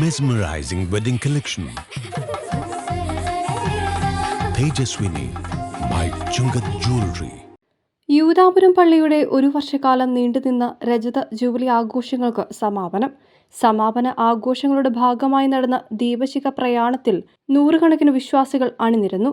mesmerizing wedding collection Tejaswini by Chunkath jewellery Yudapuram പള്ളിയുടെ ഒരു വർഷക്കാലം നീണ്ടുനിന്ന രജത ജൂബിലി ആഘോഷങ്ങൾക്ക് സമാപനം. സമാപന ആഘോഷങ്ങളുടെ ഭാഗമായി നടന്ന ദീപശിഖ പ്രയാണത്തിൽ നൂറുകണക്കിന് വിശ്വാസികൾ അണിനിരന്നു.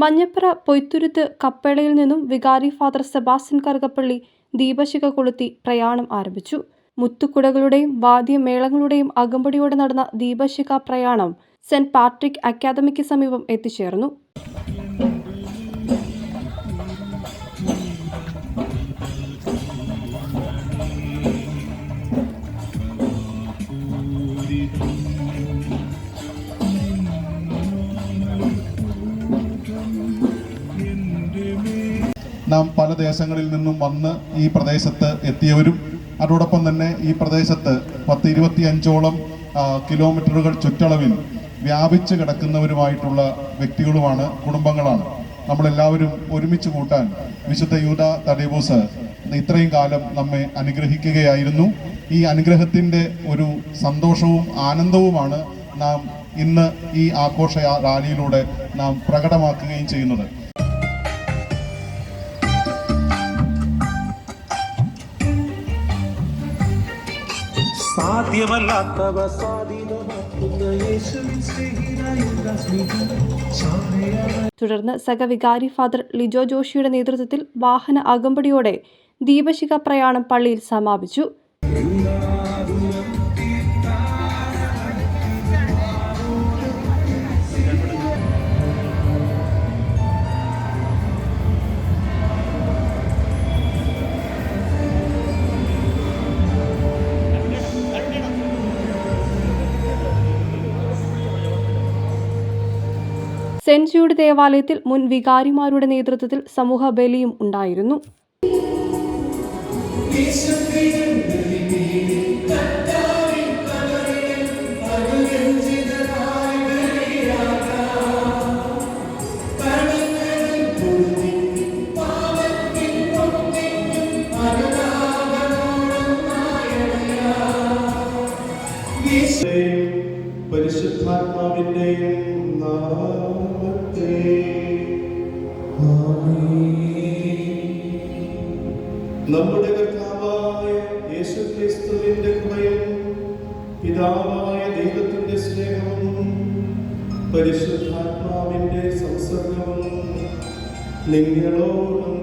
മഞ്ഞപ്പുറ പൊയ്ത്തുരുത്ത് കപ്പേളയിൽ നിന്നും വികാരി ഫാദർ സെബാസ്റ്റ്യൻ കറുകപ്പള്ളി ദീപശിഖ കൊളുത്തി പ്രയാണം ആരംഭിച്ചു. മുത്തുക്കുടകളുടെയും വാദ്യമേളങ്ങളുടെയും അകമ്പടിയോടെ നടന്ന ദീപശിഖ പ്രയാണം സെന്റ് പാട്രിക് അക്കാദമിക്ക് സമീപം എത്തിച്ചേർന്നു. നാം പല ദേശങ്ങളിൽ നിന്നും വന്ന് ഈ പ്രദേശത്ത് എത്തിയവരും അതോടൊപ്പം തന്നെ ഈ പ്രദേശത്ത് പത്ത് ഇരുപത്തി അഞ്ചോളം കിലോമീറ്ററുകൾ ചുറ്റളവിൽ വ്യാപിച്ചു കിടക്കുന്നവരുമായിട്ടുള്ള വ്യക്തികളുമാണ് കുടുംബങ്ങളാണ്. നമ്മളെല്ലാവരും ഒരുമിച്ച് കൂട്ടാൻ വിശുദ്ധ യൂത തടേബൂസ് ഇത്രയും കാലം നമ്മെ അനുഗ്രഹിക്കുകയായിരുന്നു. ഈ അനുഗ്രഹത്തിന്റെ ഒരു സന്തോഷവും ആനന്ദവുമാണ് നാം ഇന്ന് ഈ ആഘോഷ റാലിയിലൂടെ നാം പ്രകടമാക്കുകയും ചെയ്യുന്നത്. സാധ്യമല്ലാത്തവ തുടർന്ന് സഹവികാരി ഫാദർ ലിജോ ജോഷിയുടെ നേതൃത്വത്തിൽ വാഹന അകമ്പടിയോടെ ദീപശിഖ പ്രയാണം പള്ളിയിൽ സമാപിച്ചു. സെന്റ് ദേവാലയത്തിൽ മുൻ വികാരിമാരുടെ നേതൃത്വത്തിൽ സമൂഹ ബലിയും ഉണ്ടായിരുന്നു. പരിശുദ്ധാത്മാവിന്റെയും നാമത്തെ. നമ്മുടെ കർത്താവായ യേശുക്രിസ്തുവിന്റെ കൃപയും പിതാവായ ദൈവത്തിന്റെ സ്നേഹവും പരിശുദ്ധാത്മാവിന്റെ സംസർഗവും നിങ്ങളോടും